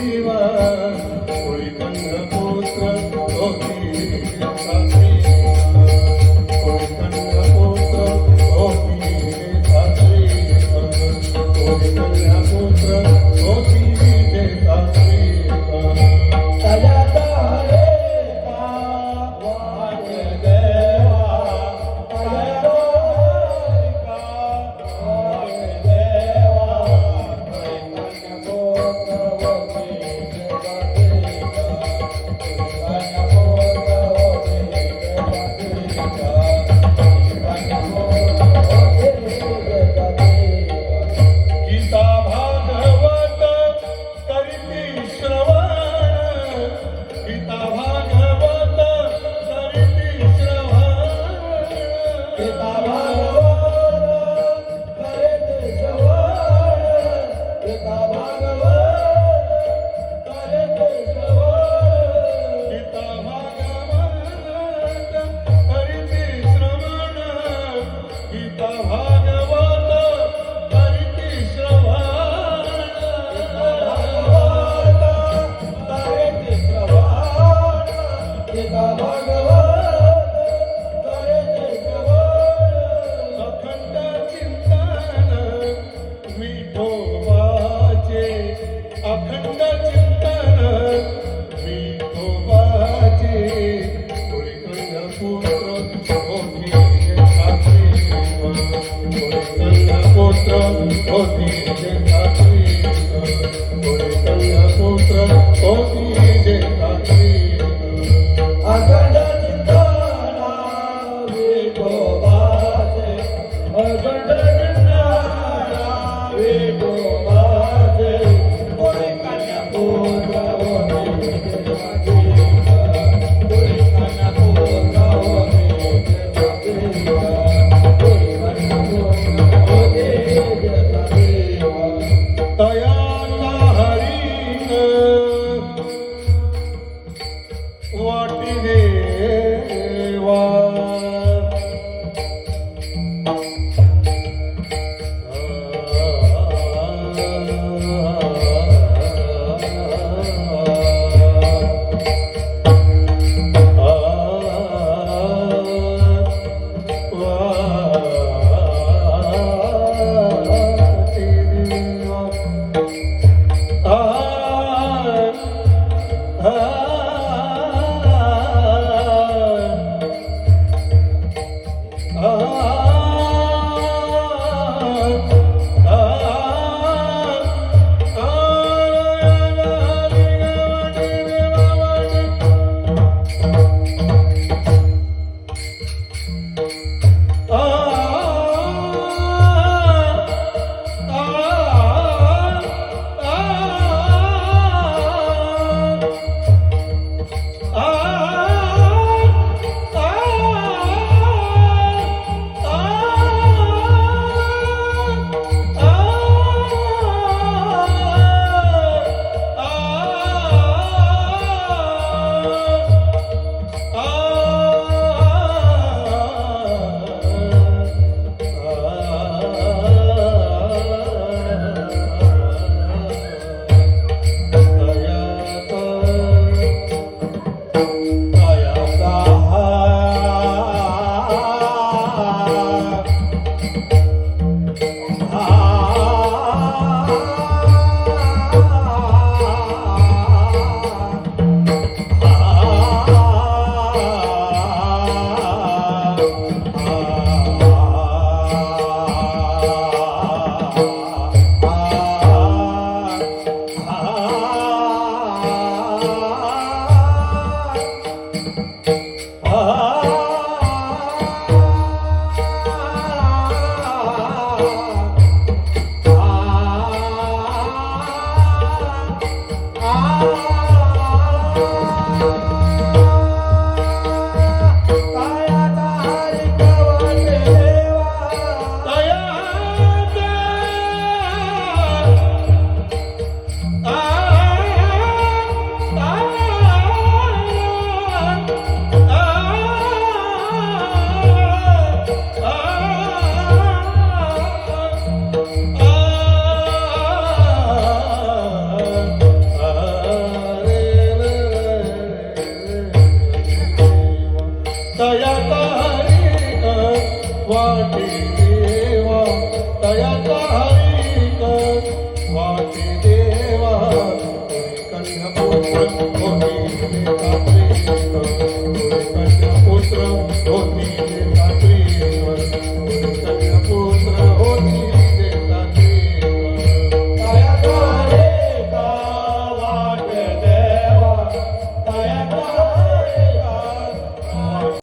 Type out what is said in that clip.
Shiva Oh, what is it? Ah. दया तारीख वाटे देवा दया तारीख वाटे देवा कन्यापुत्र होती देता प्रेम कन्यापुत्र होती देता